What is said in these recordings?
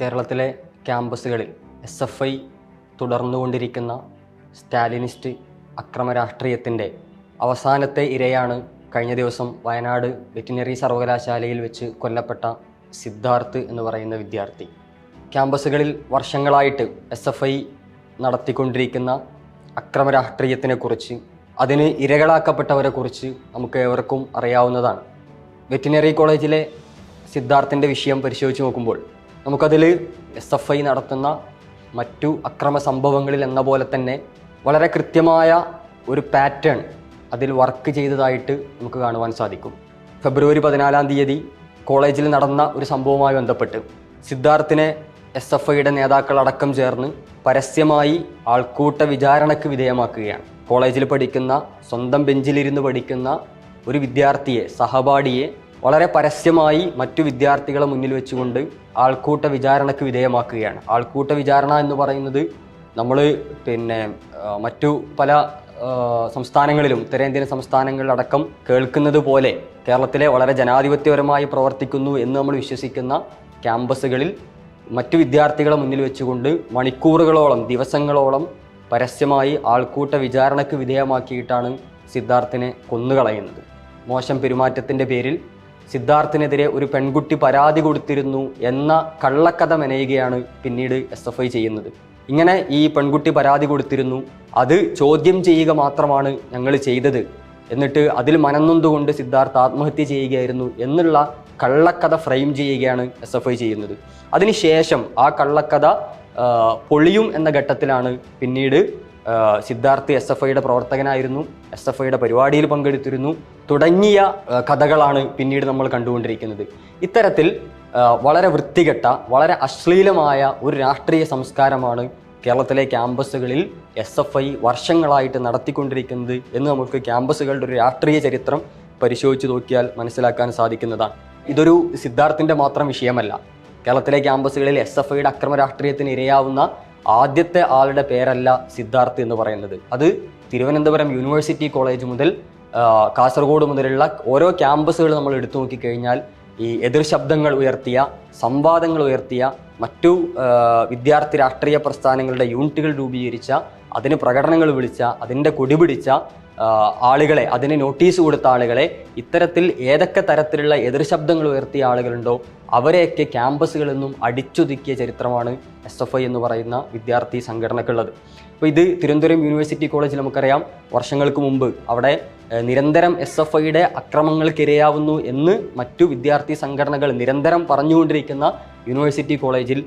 കേരളത്തിലെ ക്യാമ്പസുകളിൽ S F I തുടർന്നുകൊണ്ടിരിക്കുന്ന സ്റ്റാലിനിസ്റ്റ് അക്രമ രാഷ്ട്രീയത്തിന്റെ അവസാനത്തെ ഇരയാണ് കഴിഞ്ഞ ദിവസം വയനാട് വെറ്റിനറി സർവകലാശാലയിൽ വെച്ച് കൊല്ലപ്പെട്ട സിദ്ധാർത്ഥ് എന്ന് പറയുന്ന വിദ്യാർത്ഥി. ക്യാമ്പസുകളിൽ വർഷങ്ങളായിട്ട് എസ് എഫ് ഐ നടത്തിക്കൊണ്ടിരിക്കുന്ന അക്രമ രാഷ്ട്രീയത്തിനെക്കുറിച്ച് അതിന് ഇരകളാക്കപ്പെട്ടവരെക്കുറിച്ച് നമുക്ക് ഏവർക്കും അറിയാവുന്നതാണ്. വെറ്റിനറി കോളേജിലെ സിദ്ധാർത്ഥിന്റെ വിഷയം പരിശോധിച്ച് നോക്കുമ്പോൾ നമുക്കതിൽ എസ് എഫ് ഐ നടത്തുന്ന മറ്റു അക്രമ സംഭവങ്ങളിൽ എന്ന പോലെ തന്നെ വളരെ കൃത്യമായ ഒരു പാറ്റേൺ അതിൽ വർക്ക് ചെയ്തതായിട്ട് നമുക്ക് കാണുവാൻ സാധിക്കും. ഫെബ്രുവരി പതിനാലാം തീയതി കോളേജിൽ നടന്ന ഒരു സംഭവവുമായി ബന്ധപ്പെട്ട് സിദ്ധാർത്ഥിനെ എസ് എഫ് ഐയുടെ നേതാക്കളടക്കം ചേർന്ന് പരസ്യമായി ആൾക്കൂട്ട വിചാരണയ്ക്ക് വിധേയമാക്കുകയാണ്. കോളേജിൽ പഠിക്കുന്ന സ്വന്തം ബെഞ്ചിലിരുന്ന് പഠിക്കുന്ന ഒരു വിദ്യാർത്ഥിയെ സഹപാഠിയെ വളരെ പരസ്യമായി മറ്റു വിദ്യാർത്ഥികളെ മുന്നിൽ വെച്ചുകൊണ്ട് ആൾക്കൂട്ട വിചാരണയ്ക്ക് വിധേയമാക്കുകയാണ്. ആൾക്കൂട്ട വിചാരണ എന്ന് പറയുന്നത് നമ്മൾ പിന്നെ മറ്റു പല സംസ്ഥാനങ്ങളിലും ഉത്തരേന്ത്യൻ സംസ്ഥാനങ്ങളിലടക്കം കേൾക്കുന്നത് പോലെ കേരളത്തിലെ വളരെ ജനാധിപത്യപരമായി പ്രവർത്തിക്കുന്നു എന്ന് നമ്മൾ വിശ്വസിക്കുന്ന ക്യാമ്പസുകളിൽ മറ്റു വിദ്യാർത്ഥികളെ മുന്നിൽ വെച്ചുകൊണ്ട് മണിക്കൂറുകളോളം ദിവസങ്ങളോളം പരസ്യമായി ആൾക്കൂട്ട വിചാരണയ്ക്ക് വിധേയമാക്കിയിട്ടാണ് സിദ്ധാർത്ഥിനെ കൊന്നുകളയുന്നത്. മോശം പെരുമാറ്റത്തിന്റെ പേരിൽ സിദ്ധാർത്ഥിനെതിരെ ഒരു പെൺകുട്ടി പരാതി കൊടുത്തിരുന്നു എന്ന കള്ളക്കഥ മെനയുകയാണ് പിന്നീട് എസ് എഫ് ഐ ചെയ്യുന്നത്. ഇങ്ങനെ ഈ പെൺകുട്ടി പരാതി കൊടുത്തിരുന്നു. അത് ചോദ്യം ചെയ്യുക മാത്രമാണ് ഞങ്ങൾ ചെയ്തത്. എന്നിട്ട് അതിൽ മനന്നൊന്നുകൊണ്ട് സിദ്ധാർത്ഥ് ആത്മഹത്യ ചെയ്യുകയായിരുന്നു എന്നുള്ള കള്ളക്കഥ ഫ്രെയിം ചെയ്യുകയാണ് എസ് എഫ് ഐ ചെയ്യുന്നത്. അതിനുശേഷം ആ കള്ളക്കഥ പൊളിയും എന്ന ഘട്ടത്തിലാണ് പിന്നീട് സിദ്ധാർത്ഥ് എസ് എഫ് ഐയുടെ പ്രവർത്തകനായിരുന്നു. എസ് എഫ് ഐയുടെ പരിപാടിയിൽ പങ്കെടുത്തിരുന്നു. തുടങ്ങിയ കഥകളാണ് പിന്നീട് നമ്മൾ കണ്ടുകൊണ്ടിരിക്കുന്നത്. ഇത്തരത്തിൽ വളരെ വൃത്തികെട്ട വളരെ അശ്ലീലമായ ഒരു രാഷ്ട്രീയ സംസ്കാരമാണ് കേരളത്തിലെ ക്യാമ്പസുകളിൽ എസ് എഫ് ഐ വർഷങ്ങളായിട്ട് നടത്തിക്കൊണ്ടിരിക്കുന്നത് എന്ന് നമുക്ക് ക്യാമ്പസുകളുടെ ഒരു രാഷ്ട്രീയ ചരിത്രം പരിശോധിച്ച് നോക്കിയാൽ മനസ്സിലാക്കാൻ സാധിക്കുന്നതാണ്. ഇതൊരു സിദ്ധാർത്ഥിന്റെ മാത്രം വിഷയമല്ല. കേരളത്തിലെ ക്യാമ്പസുകളിൽ എസ് എഫ് ഐയുടെ അക്രമ രാഷ്ട്രീയത്തിന് ഇരയാവുന്ന ആദ്യത്തെ ആളുടെ പേരല്ല സിദ്ധാർത്ഥ് എന്ന് പറയുന്നത്. അത് തിരുവനന്തപുരം യൂണിവേഴ്സിറ്റി കോളേജ് മുതൽ കാസർഗോഡ് മുതലുള്ള ഓരോ ക്യാമ്പസുകൾ നമ്മൾ എടുത്തു നോക്കിക്കഴിഞ്ഞാൽ ഈ എതിർ ശബ്ദങ്ങൾ ഉയർത്തിയ സംവാദങ്ങൾ ഉയർത്തിയ മറ്റു വിദ്യാർത്ഥി രാഷ്ട്രീയ പ്രസ്ഥാനങ്ങളുടെ യൂണിറ്റുകൾ രൂപീകരിച്ച അതിന് പ്രകടനങ്ങൾ വിളിച്ച അതിന്റെ കൊടിപിടിച്ച ആളുകളെ അതിന് നോട്ടീസ് കൊടുത്ത ആളുകളെ ഇത്തരത്തിൽ ഏതൊക്കെ തരത്തിലുള്ള എതിർ ശബ്ദങ്ങൾ ഉയർത്തിയ ആളുകളുണ്ടോ അവരെയൊക്കെ ക്യാമ്പസുകളിൽ നിന്നും അടിച്ചൊതുക്കിയ ചരിത്രമാണ് എസ് എഫ് ഐ എന്ന് പറയുന്ന വിദ്യാർത്ഥി സംഘടനക്കുള്ളത്. അപ്പോൾ ഇത് തിരുവനന്തപുരം യൂണിവേഴ്സിറ്റി കോളേജിൽ നമുക്കറിയാം വർഷങ്ങൾക്ക് മുമ്പ് അവിടെ നിരന്തരം എസ് എഫ് ഐയുടെ അക്രമങ്ങൾക്കിരയാവുന്നു എന്ന് മറ്റു വിദ്യാർത്ഥി സംഘടനകൾ നിരന്തരം പറഞ്ഞുകൊണ്ടിരിക്കുന്ന യൂണിവേഴ്സിറ്റി കോളേജിൽ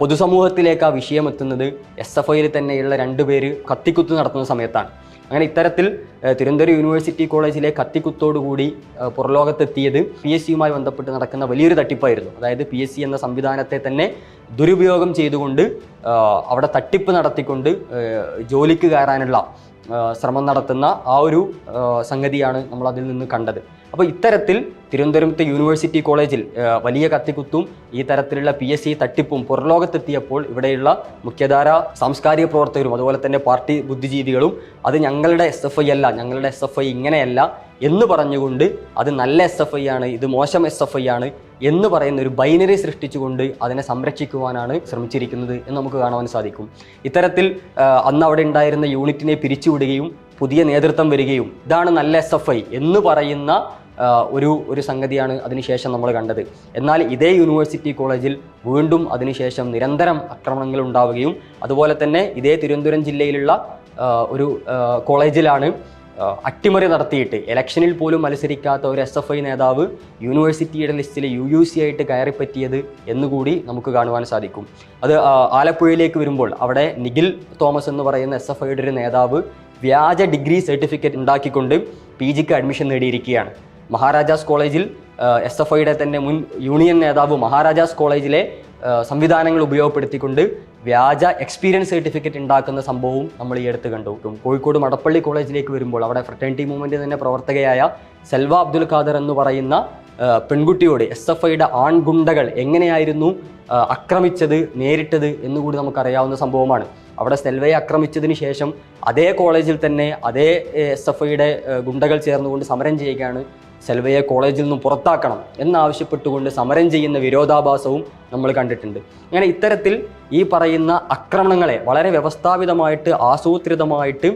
പൊതുസമൂഹത്തിലേക്ക് ആ വിഷയം എത്തുന്നത് എസ് എഫ് ഐയിൽ തന്നെയുള്ള രണ്ടുപേര് കത്തിക്കുത്ത് നടത്തുന്ന സമയത്താണ്. അങ്ങനെ ഇത്തരത്തിൽ തിരുവനന്തപുരം യൂണിവേഴ്സിറ്റി കോളേജിലെ കത്തിക്കുത്തോടുകൂടി കൂടി പുറലോകത്തെത്തിയത് പി എസ് സിയുമായി ബന്ധപ്പെട്ട് നടക്കുന്ന വലിയൊരു തട്ടിപ്പായിരുന്നു. അതായത് പി എസ് സി എന്ന സംവിധാനത്തെ തന്നെ ദുരുപയോഗം ചെയ്തുകൊണ്ട് അവിടെ തട്ടിപ്പ് നടത്തിക്കൊണ്ട് ജോലിക്ക് കയറാനുള്ള ശ്രമം നടത്തുന്ന ആ ഒരു സംഗതിയാണ് നമ്മൾ അതിൽ നിന്ന് കണ്ടത്. അപ്പോൾ ഇത്തരത്തിൽ തിരുവനന്തപുരത്തെ യൂണിവേഴ്സിറ്റി കോളേജിൽ വലിയ കത്തിക്കുത്തും ഈ തരത്തിലുള്ള പി എസ് സി തട്ടിപ്പും പുറലോകത്തെത്തിയപ്പോൾ ഇവിടെയുള്ള മുഖ്യധാര സാംസ്കാരിക പ്രവർത്തകരും അതുപോലെ തന്നെ പാർട്ടി ബുദ്ധിജീവികളും അത് ഞങ്ങളുടെ എസ് എഫ് ഐ അല്ല ഞങ്ങളുടെ എസ് എഫ് ഐ ഇങ്ങനെയല്ല എന്ന് പറഞ്ഞുകൊണ്ട് അത് നല്ല എസ് എഫ് ഐ ആണ് ഇത് മോശം എസ് എഫ് ഐ ആണ് എന്ന് പറയുന്ന ഒരു ബൈനറി സൃഷ്ടിച്ചുകൊണ്ട് അതിനെ സംരക്ഷിക്കുവാനാണ് ശ്രമിച്ചിരിക്കുന്നത് എന്ന് നമുക്ക് കാണുവാൻ സാധിക്കും. ഇത്തരത്തിൽ അന്ന് അവിടെ ഉണ്ടായിരുന്ന യൂണിറ്റിനെ പിരിച്ചുവിടുകയും പുതിയ നേതൃത്വം വരികയും ഇതാണ് നല്ല എസ് എഫ് ഐ എന്ന് പറയുന്ന ഒരു ഒരു സംഗതിയാണ് അതിനുശേഷം നമ്മൾ കണ്ടത്. എന്നാൽ ഇതേ യൂണിവേഴ്സിറ്റി കോളേജിൽ വീണ്ടും അതിനുശേഷം നിരന്തരം ആക്രമണങ്ങൾ ഉണ്ടാവുകയും അതുപോലെ തന്നെ ഇതേ തിരുവനന്തപുരം ജില്ലയിലുള്ള ഒരു കോളേജിലാണ് അട്ടിമറി നടത്തിയിട്ട് ഇലക്ഷനിൽ പോലും മത്സരിക്കാത്ത ഒരു എസ് എഫ് ഐ നേതാവ് യൂണിവേഴ്സിറ്റിയുടെ ലിസ്റ്റിൽ യു യു സി ആയിട്ട് കയറിപ്പറ്റിയത് എന്നുകൂടി നമുക്ക് കാണുവാൻ സാധിക്കും. അത് ആലപ്പുഴയിലേക്ക് വരുമ്പോൾ അവിടെ നിഖിൽ തോമസ് എന്ന് പറയുന്ന എസ് എഫ് ഐയുടെ ഒരു നേതാവ് വ്യാജ ഡിഗ്രി സർട്ടിഫിക്കറ്റ് ഉണ്ടാക്കിക്കൊണ്ട് പി ജിക്ക് അഡ്മിഷൻ നേടിയിരിക്കുകയാണ്. മഹാരാജാസ് കോളേജിൽ എസ് എഫ് ഐയുടെ തന്നെ മുൻ യൂണിയൻ നേതാവ് മഹാരാജാസ് കോളേജിലെ സംവിധാനങ്ങൾ ഉപയോഗപ്പെടുത്തിക്കൊണ്ട് വ്യാജ എക്സ്പീരിയൻസ് സർട്ടിഫിക്കറ്റ് ഉണ്ടാക്കുന്ന സംഭവവും നമ്മൾ ഈ അടുത്ത് കണ്ടു. കോഴിക്കോട് മടപ്പള്ളി കോളേജിലേക്ക് വരുമ്പോൾ അവിടെ ഫ്രട്ടേണിറ്റി മൂവ്മെന്റ് തന്നെ പ്രവർത്തകയായ സെൽവ അബ്ദുൽ ഖാദർ എന്ന് പറയുന്ന പെൺകുട്ടിയോട് എസ് എഫ് ഐയുടെ ആൺഗുണ്ടകൾ എങ്ങനെയായിരുന്നു ആക്രമിച്ചത് നേരിട്ടത് എന്നുകൂടി നമുക്കറിയാവുന്ന സംഭവമാണ്. അവിടെ സെൽവയെ ആക്രമിച്ചതിന് ശേഷം അതേ കോളേജിൽ തന്നെ അതേ എസ് എഫ് ഐയുടെ ഗുണ്ടകൾ ചേർന്നുകൊണ്ട് സമരം ചെയ്യുകയാണ് സെൽവയെ കോളേജിൽ നിന്നും പുറത്താക്കണം എന്നാവശ്യപ്പെട്ടുകൊണ്ട് സമരം ചെയ്യുന്ന വിരോധാഭാസവും നമ്മൾ കണ്ടിട്ടുണ്ട്. അങ്ങനെ ഇത്തരത്തിൽ ഈ പറയുന്ന ആക്രമണങ്ങളെ വളരെ വ്യവസ്ഥാപിതമായിട്ട് ആസൂത്രിതമായിട്ട്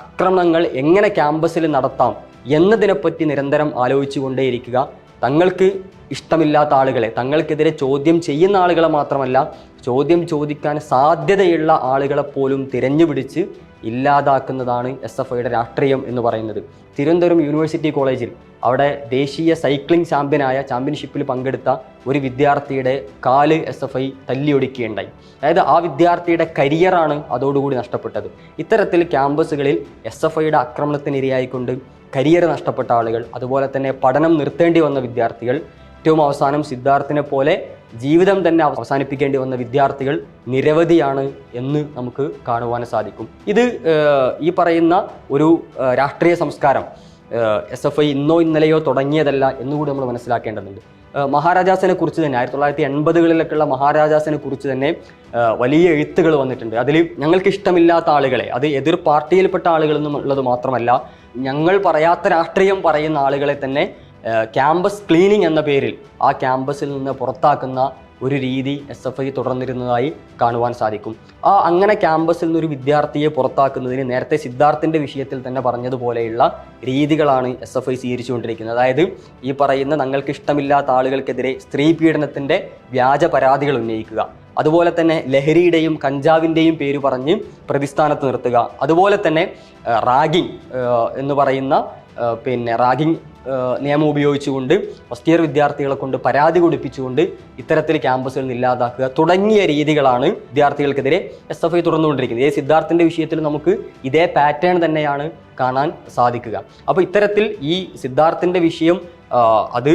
ആക്രമണങ്ങൾ എങ്ങനെ ക്യാമ്പസിൽ നടത്താം എന്നതിനെപ്പറ്റി നിരന്തരം ആലോചിച്ചുകൊണ്ടേയിരിക്കുക. തങ്ങൾക്ക് ഇഷ്ടമില്ലാത്ത ആളുകളെ തങ്ങൾക്കെതിരെ ചോദ്യം ചെയ്യുന്ന ആളുകളെ മാത്രമല്ല ചോദ്യം ചോദിക്കാൻ സാധ്യതയുള്ള ആളുകളെ പോലും തിരഞ്ഞുപിടിച്ച് ഇല്ലാതാക്കുന്നതാണ് എസ് എഫ് ഐയുടെ രാഷ്ട്രീയം എന്ന് പറയുന്നത്. തിരുവനന്തപുരം യൂണിവേഴ്സിറ്റി കോളേജിൽ അവിടെ ദേശീയ സൈക്ലിംഗ് ചാമ്പ്യനായ ചാമ്പ്യൻഷിപ്പിൽ പങ്കെടുത്ത ഒരു വിദ്യാർത്ഥിയുടെ കാൽ എസ് എഫ് ഐ തല്ലിയൊടുക്കുകയുണ്ടായി. അതായത് ആ വിദ്യാർത്ഥിയുടെ കരിയറാണ് അതോടുകൂടി നഷ്ടപ്പെട്ടത്. ഇത്തരത്തിൽ ക്യാമ്പസുകളിൽ എസ് എഫ് ഐയുടെ ആക്രമണത്തിനിരയായിക്കൊണ്ട് കരിയർ നഷ്ടപ്പെട്ട ആളുകൾ അതുപോലെ തന്നെ പഠനം നിർത്തേണ്ടി വന്ന വിദ്യാർത്ഥികൾ ഏറ്റവും അവസാനം സിദ്ധാർത്ഥിനെ പോലെ ജീവിതം തന്നെ അവസാനിപ്പിക്കേണ്ടി വന്ന വിദ്യാർത്ഥികൾ നിരവധിയാണ് എന്ന് നമുക്ക് കാണുവാൻ സാധിക്കും. ഇത് ഈ പറയുന്ന ഒരു രാഷ്ട്രീയ സംസ്കാരം എസ് എഫ് ഐ ഇന്നോ ഇന്നലെയോ തുടങ്ങിയതല്ല എന്നുകൂടി നമ്മൾ മനസ്സിലാക്കേണ്ടതുണ്ട്. മഹാരാജാസിനെ കുറിച്ച് തന്നെ ആയിരത്തി തൊള്ളായിരത്തി എൺപതുകളിലൊക്കെയുള്ള മഹാരാജാസിനെ കുറിച്ച് തന്നെ വലിയ എഴുത്തുകൾ വന്നിട്ടുണ്ട്. അതിൽ ഞങ്ങൾക്ക് ഇഷ്ടമില്ലാത്ത ആളുകളെ അത് എതിർ പാർട്ടിയിൽപ്പെട്ട ആളുകൾ എന്നുള്ളത് മാത്രമല്ല ഞങ്ങൾ പറയാത്ത രാഷ്ട്രീയം പറയുന്ന ആളുകളെ തന്നെ ക്യാമ്പസ് ക്ലീനിങ് എന്ന പേരിൽ ആ ക്യാമ്പസിൽ നിന്ന് പുറത്താക്കുന്ന ഒരു രീതി എസ് എഫ് ഐ തുടർന്നിരുന്നതായി കാണുവാൻ സാധിക്കും. ആ അങ്ങനെ ക്യാമ്പസിൽ നിന്ന് ഒരു വിദ്യാർത്ഥിയെ പുറത്താക്കുന്നതിന് നേരത്തെ സിദ്ധാർത്ഥിന്റെ വിഷയത്തിൽ തന്നെ പറഞ്ഞതുപോലെയുള്ള രീതികളാണ് എസ് എഫ് ഐ സ്വീകരിച്ചുകൊണ്ടിരിക്കുന്നത്. അതായത് ഈ പറയുന്ന തങ്ങൾക്ക് ഇഷ്ടമില്ലാത്ത ആളുകൾക്കെതിരെ സ്ത്രീ പീഡനത്തിന്റെ വ്യാജ പരാതികൾ ഉന്നയിക്കുക അതുപോലെ തന്നെ ലഹരിയുടെയും കഞ്ചാവിന്റെയും പേര് പറഞ്ഞ് പ്രതിസ്ഥാനത്ത് നിർത്തുക. അതുപോലെ തന്നെ റാഗിങ് എന്ന് പറയുന്ന പിന്നെ റാഗിങ് നിയമം ഉപയോഗിച്ചുകൊണ്ട് ഫസ്റ്റ് ഇയർ വിദ്യാർത്ഥികളെ കൊണ്ട് പരാതി കൊടുപ്പിച്ചുകൊണ്ട് ഇത്തരത്തിൽ ക്യാമ്പസുകളിൽ നിന്ന് ഇല്ലാതാക്കുക തുടങ്ങിയ രീതികളാണ് വിദ്യാർത്ഥികൾക്കെതിരെ എസ് എഫ് ഐ തുറന്നുകൊണ്ടിരിക്കുന്നത്. ഈ സിദ്ധാർത്ഥിന്റെ വിഷയത്തിൽ നമുക്ക് ഇതേ പാറ്റേൺ തന്നെയാണ് കാണാൻ സാധിക്കുക. അപ്പോൾ ഇത്തരത്തിൽ ഈ സിദ്ധാർത്ഥിന്റെ വിഷയം അത്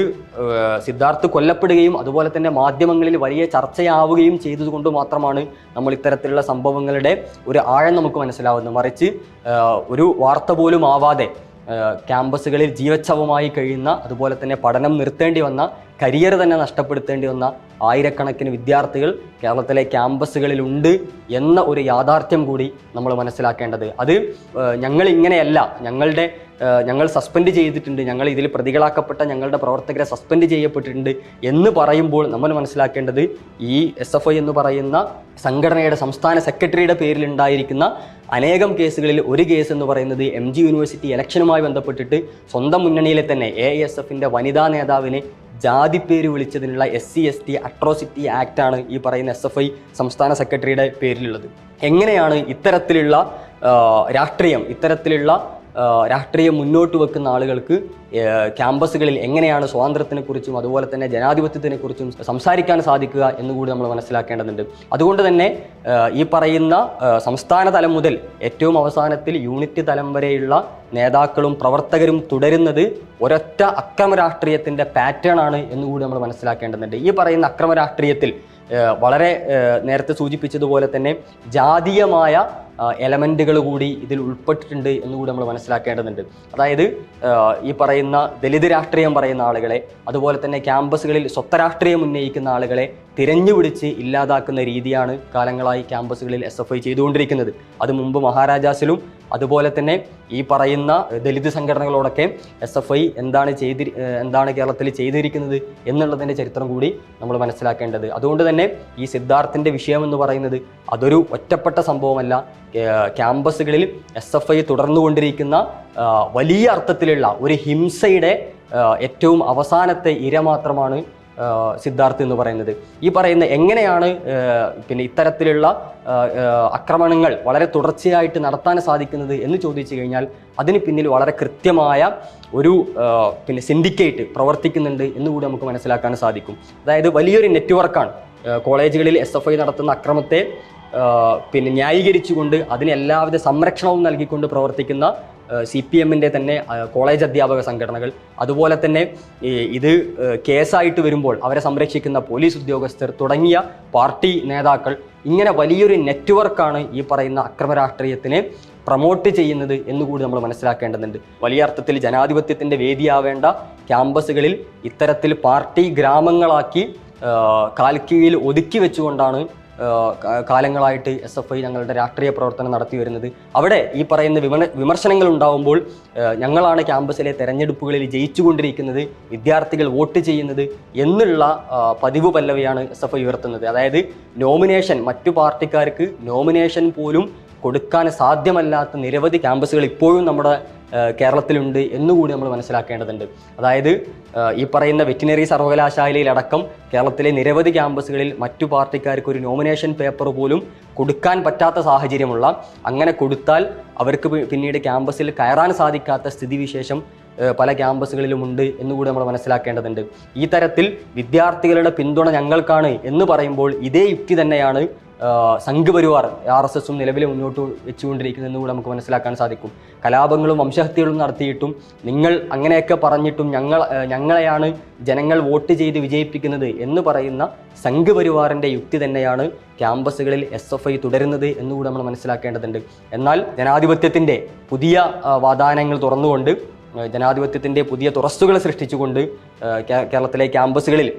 സിദ്ധാർത്ഥ് കൊല്ലപ്പെടുകയും അതുപോലെ തന്നെ മാധ്യമങ്ങളിൽ വലിയ ചർച്ചയാവുകയും ചെയ്തതുകൊണ്ട് മാത്രമാണ് നമ്മൾ ഇത്തരത്തിലുള്ള സംഭവങ്ങളുടെ ഒരു ആഴം നമുക്ക് മനസ്സിലാവുന്നത്. മറിച്ച് ഒരു വാർത്ത പോലും ആവാതെ ക്യാമ്പസുകളിൽ ജീവച്ഛവമായി കഴിയുന്ന അതുപോലെ തന്നെ പഠനം നിർത്തേണ്ടി വന്ന കരിയർ തന്നെ നഷ്ടപ്പെടുത്തേണ്ടി വന്ന ആയിരക്കണക്കിന് വിദ്യാർത്ഥികൾ കേരളത്തിലെ ക്യാമ്പസുകളിലുണ്ട് എന്ന ഒരു യാഥാർത്ഥ്യം കൂടി നമ്മൾ മനസ്സിലാക്കേണ്ടത്. അത് ഞങ്ങൾ ഇങ്ങനെയല്ല ഞങ്ങളുടെ ഞങ്ങൾ സസ്പെൻഡ് ചെയ്തിട്ടുണ്ട്. ഞങ്ങൾ ഇതിൽ പ്രതികളാക്കപ്പെട്ട ഞങ്ങളുടെ പ്രവർത്തകരെ സസ്പെൻഡ് ചെയ്യപ്പെട്ടിട്ടുണ്ട് എന്ന് പറയുമ്പോൾ നമ്മൾ മനസ്സിലാക്കേണ്ടത് ഈ എസ് എഫ് ഐ എന്ന് പറയുന്ന സംഘടനയുടെ സംസ്ഥാന സെക്രട്ടറിയുടെ പേരിലുണ്ടായിരിക്കുന്ന അനേകം കേസുകളിൽ ഒരു കേസ് എന്ന് പറയുന്നത് എം ജി യൂണിവേഴ്സിറ്റി ഇലക്ഷനുമായി ബന്ധപ്പെട്ടിട്ട് സ്വന്തം മുന്നണിയിലെ തന്നെ എ എസ് എഫിന്റെ വനിതാ നേതാവിനെ ജാതിപ്പേര് വിളിച്ചതിനുള്ള S C S T atrocity act ആണ് ഈ പറയുന്ന എസ് എഫ് ഐ സംസ്ഥാന സെക്രട്ടറിയുടെ പേരിലുള്ളത്. എങ്ങനെയാണ് ഇത്തരത്തിലുള്ള രാഷ്ട്രീയം ഇത്തരത്തിലുള്ള രാഷ്ട്രീയം മുന്നോട്ട് വെക്കുന്ന ആളുകൾക്ക് ക്യാമ്പസുകളിൽ എങ്ങനെയാണ് സ്വാതന്ത്ര്യത്തിനെക്കുറിച്ചും അതുപോലെ തന്നെ ജനാധിപത്യത്തിനെക്കുറിച്ചും സംസാരിക്കാൻ സാധിക്കുക എന്നുകൂടി നമ്മൾ മനസ്സിലാക്കേണ്ടതുണ്ട്. അതുകൊണ്ട് തന്നെ ഈ പറയുന്ന സംസ്ഥാന തലം മുതൽ ഏറ്റവും അവസാനത്തിൽ യൂണിറ്റ് തലം വരെയുള്ള നേതാക്കളും പ്രവർത്തകരും തുടരുന്നത് ഒരൊറ്റ അക്രമ രാഷ്ട്രീയത്തിന്റെ പാറ്റേൺ ആണ് എന്നുകൂടി നമ്മൾ മനസ്സിലാക്കേണ്ടതുണ്ട്. ഈ പറയുന്ന അക്രമ രാഷ്ട്രീയത്തിൽ വളരെ നേരത്തെ സൂചിപ്പിച്ചതുപോലെ തന്നെ ജാതീയമായ എലമെന്റുകൾ കൂടി ഇതിൽ ഉൾപ്പെട്ടിട്ടുണ്ട് എന്നുകൂടി നമ്മൾ മനസ്സിലാക്കേണ്ടതുണ്ട്. അതായത് ഈ പറയുന്ന ദലിത് രാഷ്ട്രീയം പറയുന്ന ആളുകളെ അതുപോലെ തന്നെ ക്യാമ്പസുകളിൽ സ്വത്തരാഷ്ട്രീയം ഉന്നയിക്കുന്ന ആളുകളെ തിരഞ്ഞുപിടിച്ച് ഇല്ലാതാക്കുന്ന രീതിയാണ് കാലങ്ങളായി ക്യാമ്പസുകളിൽ എസ് എഫ് ഐ ചെയ്തുകൊണ്ടിരിക്കുന്നത്. അത് മുമ്പ് മഹാരാജാസിലും അതുപോലെ തന്നെ ഈ പറയുന്ന ദലിത് സംഘടനകളോടൊക്കെ എസ് എഫ് ഐ എന്താണ് ചെയ്തി എന്താണ് കേരളത്തിൽ ചെയ്തിരിക്കുന്നത് എന്നുള്ളതിന്റെ ചരിത്രം കൂടി നമ്മൾ മനസ്സിലാക്കേണ്ടത്. അതുകൊണ്ട് തന്നെ ഈ സിദ്ധാർത്ഥിന്റെ വിഷയം എന്ന് പറയുന്നത് അതൊരു ഒറ്റപ്പെട്ട സംഭവമല്ല. ക്യാമ്പസുകളിൽ എസ് എഫ് ഐ തുടർന്നുകൊണ്ടിരിക്കുന്ന വലിയ അർത്ഥത്തിലുള്ള ഒരു ഹിംസയുടെ ഏറ്റവും അവസാനത്തെ ഇര മാത്രമാണ് സിദ്ധാർത്ഥ് എന്ന് പറയുന്നത്. ഈ പറയുന്ന എങ്ങനെയാണ് പിന്നെ ഇത്തരത്തിലുള്ള ആക്രമണങ്ങൾ വളരെ തുടർച്ചയായിട്ട് നടത്താൻ സാധിക്കുന്നത് എന്ന് ചോദിച്ചു കഴിഞ്ഞാൽ അതിന് പിന്നിൽ വളരെ കൃത്യമായ ഒരു പിന്നെ സിൻഡിക്കേറ്റ് പ്രവർത്തിക്കുന്നുണ്ട് എന്നുകൂടി നമുക്ക് മനസ്സിലാക്കാൻ സാധിക്കും. അതായത് വലിയൊരു നെറ്റ്വർക്കാണ് കോളേജുകളിൽ എസ് എഫ് ഐ നടത്തുന്ന അക്രമത്തെ പിന്നെ ന്യായീകരിച്ചുകൊണ്ട് അതിന് എല്ലാവിധ സംരക്ഷണവും നൽകിക്കൊണ്ട് പ്രവർത്തിക്കുന്ന സി പി എമ്മിന്റെ തന്നെ കോളേജ് അധ്യാപക സംഘടനകൾ. അതുപോലെ തന്നെ ഇത് കേസായിട്ട് വരുമ്പോൾ അവരെ സംരക്ഷിക്കുന്ന പോലീസ് ഉദ്യോഗസ്ഥർ തുടങ്ങിയ പാർട്ടി നേതാക്കൾ ഇങ്ങനെ വലിയൊരു നെറ്റ്വർക്കാണ് ഈ പറയുന്ന അക്രമ രാഷ്ട്രീയത്തിനെ പ്രൊമോട്ട് ചെയ്യുന്നത് എന്നുകൂടി നമ്മൾ മനസ്സിലാക്കേണ്ടതുണ്ട്. വലിയ അർത്ഥത്തിൽ ജനാധിപത്യത്തിന്റെ വേദിയാവേണ്ട ക്യാമ്പസുകളിൽ ഇത്തരത്തിൽ പാർട്ടി ഗ്രാമങ്ങളാക്കി കാൽക്കീഴിൽ ഒതുക്കി വെച്ചുകൊണ്ടാണ് കാലങ്ങളായിട്ട് എസ് എഫ് ഐ ഞങ്ങളുടെ രാഷ്ട്രീയ പ്രവർത്തനം നടത്തി വരുന്നത്. അവിടെ ഈ പറയുന്ന വിമ വിമർശനങ്ങൾ ഉണ്ടാവുമ്പോൾ ഞങ്ങളാണ് ക്യാമ്പസിലെ തെരഞ്ഞെടുപ്പുകളിൽ ജയിച്ചുകൊണ്ടിരിക്കുന്നത് വിദ്യാർത്ഥികൾ വോട്ട് ചെയ്യുന്നത് എന്നുള്ള പതിവ് പല്ലവിയാണ് എസ് എഫ് ഐ ഉയർത്തുന്നത്. അതായത് നോമിനേഷൻ മറ്റു പാർട്ടിക്കാർക്ക് നോമിനേഷൻ പോലും കൊടുക്കാൻ സാധ്യമല്ലാത്ത നിരവധി ക്യാമ്പസുകൾ ഇപ്പോഴും നമ്മുടെ കേരളത്തിലുണ്ട് എന്നുകൂടി നമ്മൾ മനസ്സിലാക്കേണ്ടതുണ്ട്. അതായത് ഈ പറയുന്ന വെറ്റിനറി സർവകലാശാലയിലടക്കം കേരളത്തിലെ നിരവധി ക്യാമ്പസുകളിൽ മറ്റു പാർട്ടിക്കാർക്ക് ഒരു നോമിനേഷൻ പേപ്പർ പോലും കൊടുക്കാൻ പറ്റാത്ത സാഹചര്യമുള്ള അങ്ങനെ കൊടുത്താൽ അവർക്ക് പിന്നീട് ക്യാമ്പസിൽ കയറാൻ സാധിക്കാത്ത സ്ഥിതിവിശേഷം പല ക്യാമ്പസുകളിലുമുണ്ട് എന്നുകൂടി നമ്മൾ മനസ്സിലാക്കേണ്ടതുണ്ട്. ഈ തരത്തിൽ വിദ്യാർത്ഥികളുടെ പിന്തുണ ഞങ്ങൾക്കാണ് എന്ന് പറയുമ്പോൾ ഇതേ യുക്തി തന്നെയാണ് ആഹ് സംഘ് പരിവാർ ആർ എസ് എസും നിലവിൽ മുന്നോട്ട് വെച്ചുകൊണ്ടിരിക്കുന്നതെന്ന് കൂടെ നമുക്ക് മനസ്സിലാക്കാൻ സാധിക്കും. കലാപങ്ങളും വംശഹത്യകളും നടത്തിയിട്ടും നിങ്ങൾ അങ്ങനെയൊക്കെ പറഞ്ഞിട്ടും ഞങ്ങൾ ഞങ്ങളെയാണ് ജനങ്ങൾ വോട്ട് ചെയ്ത് വിജയിപ്പിക്കുന്നത് എന്ന് പറയുന്ന സംഘപരിവാറിന്റെ യുക്തി തന്നെയാണ് ക്യാമ്പസുകളിൽ എസ് എഫ് ഐ തുടരുന്നത് എന്നുകൂടെ നമ്മൾ മനസ്സിലാക്കേണ്ടതുണ്ട്. എന്നാൽ ജനാധിപത്യത്തിന്റെ പുതിയ വാദാനങ്ങൾ തുറന്നുകൊണ്ട് ജനാധിപത്യത്തിന്റെ പുതിയ തുറസ്സുകൾ സൃഷ്ടിച്ചുകൊണ്ട് കേരളത്തിലെ ക്യാമ്പസുകളിൽ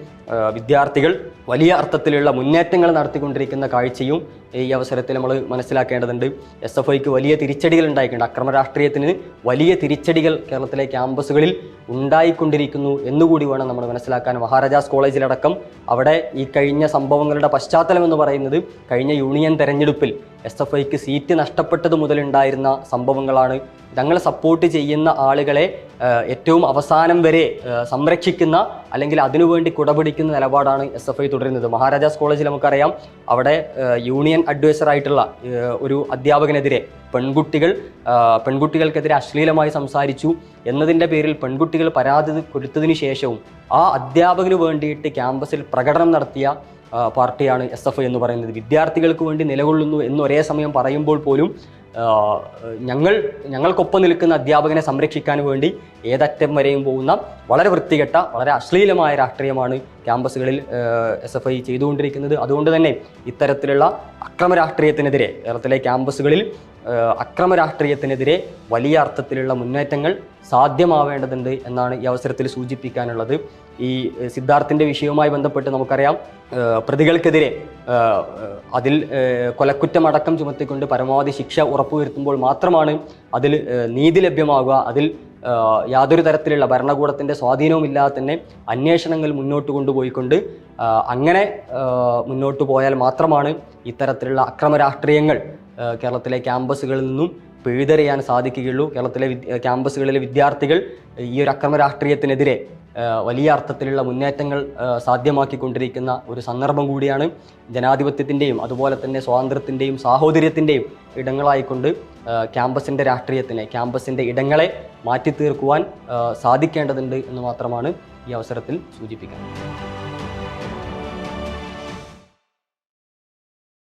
വിദ്യാർത്ഥികൾ വലിയ അർത്ഥത്തിലുള്ള മുന്നേറ്റങ്ങൾ നടത്തിക്കൊണ്ടിരിക്കുന്ന കാഴ്ചയും ഈ അവസരത്തിൽ നമ്മൾ മനസ്സിലാക്കേണ്ടതുണ്ട്. എസ് എഫ് ഐക്ക് വലിയ തിരിച്ചടികൾ ഉണ്ടായിട്ടുണ്ട്. അക്രമ രാഷ്ട്രീയത്തിന് വലിയ തിരിച്ചടികൾ കേരളത്തിലെ ക്യാമ്പസുകളിൽ ഉണ്ടായിക്കൊണ്ടിരിക്കുന്നു എന്നുകൂടി വേണം നമ്മൾ മനസ്സിലാക്കാൻ. മഹാരാജാസ് കോളേജിലടക്കം അവിടെ ഈ കഴിഞ്ഞ സംഭവങ്ങളുടെ പശ്ചാത്തലം എന്ന് പറയുന്നത് കഴിഞ്ഞ യൂണിയൻ തെരഞ്ഞെടുപ്പിൽ എസ് എഫ് ഐക്ക് സീറ്റ് നഷ്ടപ്പെട്ടത് മുതലുണ്ടായിരുന്ന സംഭവങ്ങളാണ്. ഞങ്ങൾ സപ്പോർട്ട് ചെയ്യുന്ന ആളുകളെ ഏറ്റവും അവസാനം വരെ സംരക്ഷിക്കുന്ന അല്ലെങ്കിൽ അതിനുവേണ്ടി കുടപിടിക്കുന്ന നിലപാടാണ് എസ് എഫ് ഐ തുടരുന്നത്. മഹാരാജാസ് കോളേജിൽ നമുക്കറിയാം അവിടെ യൂണിയൻ അഡ്വൈസറായിട്ടുള്ള ഒരു അധ്യാപകനെതിരെ പെൺകുട്ടികൾ പെൺകുട്ടികൾക്കെതിരെ അശ്ലീലമായി സംസാരിച്ചു എന്നതിന്റെ പേരിൽ പെൺകുട്ടികൾ പരാതി കൊടുത്തതിന് ശേഷവും ആ അധ്യാപകന് വേണ്ടിയിട്ട് ക്യാമ്പസിൽ പ്രകടനം നടത്തിയ പാർട്ടിയാണ് എസ് എന്ന് പറയുന്നത്. വിദ്യാർത്ഥികൾക്ക് വേണ്ടി നിലകൊള്ളുന്നു എന്ന് ഒരേ സമയം പറയുമ്പോൾ പോലും ഞങ്ങൾ ഞങ്ങൾക്കൊപ്പം നിൽക്കുന്ന അധ്യാപകനെ സംരക്ഷിക്കാൻ വേണ്ടി ഏതറ്റം വരെയും പോകുന്ന വളരെ വൃത്തികെട്ട വളരെ അശ്ലീലമായ രാഷ്ട്രീയമാണ് ക്യാമ്പസുകളിൽ എസ് എഫ് ഐ ചെയ്തുകൊണ്ടിരിക്കുന്നത്. അതുകൊണ്ട് തന്നെ ഇത്തരത്തിലുള്ള അക്രമ രാഷ്ട്രീയത്തിനെതിരെ കേരളത്തിലെ ക്യാമ്പസുകളിൽ അക്രമ രാഷ്ട്രീയത്തിനെതിരെ വലിയ അർത്ഥത്തിലുള്ള മുന്നേറ്റങ്ങൾ സാധ്യമാവേണ്ടതുണ്ട് എന്നാണ് ഈ അവസരത്തിൽ സൂചിപ്പിക്കാനുള്ളത്. ഈ സിദ്ധാർത്ഥിന്റെ വിഷയവുമായി ബന്ധപ്പെട്ട് നമുക്കറിയാം പ്രതികൾക്കെതിരെ അതിൽ കൊലക്കുറ്റം കൊലക്കുറ്റമടക്കം ചുമത്തിക്കൊണ്ട് പരമാവധി ശിക്ഷ ഉറപ്പുവരുത്തുമ്പോൾ മാത്രമാണ് അതിൽ നീതി ലഭ്യമാകുക. അതിൽ യാതൊരു തരത്തിലുള്ള ഭരണകൂടത്തിന്റെ സ്വാധീനവുമില്ലാതെ തന്നെ അന്വേഷണങ്ങൾ മുന്നോട്ട് കൊണ്ടുപോയിക്കൊണ്ട് അങ്ങനെ മുന്നോട്ട് പോയാൽ മാത്രമാണ് ഇത്തരത്തിലുള്ള അക്രമ രാഷ്ട്രീയങ്ങൾ കേരളത്തിലെ ക്യാമ്പസുകളിൽ നിന്നും പിഴുതെറിയാൻ സാധിക്കുകയുള്ളൂ. കേരളത്തിലെ ക്യാമ്പസുകളിലെ വിദ്യാർത്ഥികൾ ഈ ഒരു അക്രമ രാഷ്ട്രീയത്തിനെതിരെ വലിയ അർത്ഥത്തിലുള്ള മുന്നേറ്റങ്ങൾ സാധ്യമാക്കിക്കൊണ്ടിരിക്കുന്ന ഒരു സന്ദർഭം കൂടിയാണ് ജനാധിപത്യത്തിന്റെയും അതുപോലെ തന്നെ സ്വാതന്ത്ര്യത്തിന്റെയും സാഹോദര്യത്തിന്റെയും ഇടങ്ങളായിക്കൊണ്ട് ക്യാമ്പസിന്റെ രാഷ്ട്രീയത്തിനെ ക്യാമ്പസിന്റെ ഇടങ്ങളെ മാറ്റി തീർക്കുവാൻ സാധിക്കേണ്ടതുണ്ട് എന്ന് മാത്രമാണ് ഈ അവസരത്തിൽ സൂചിപ്പിക്കുന്നത്.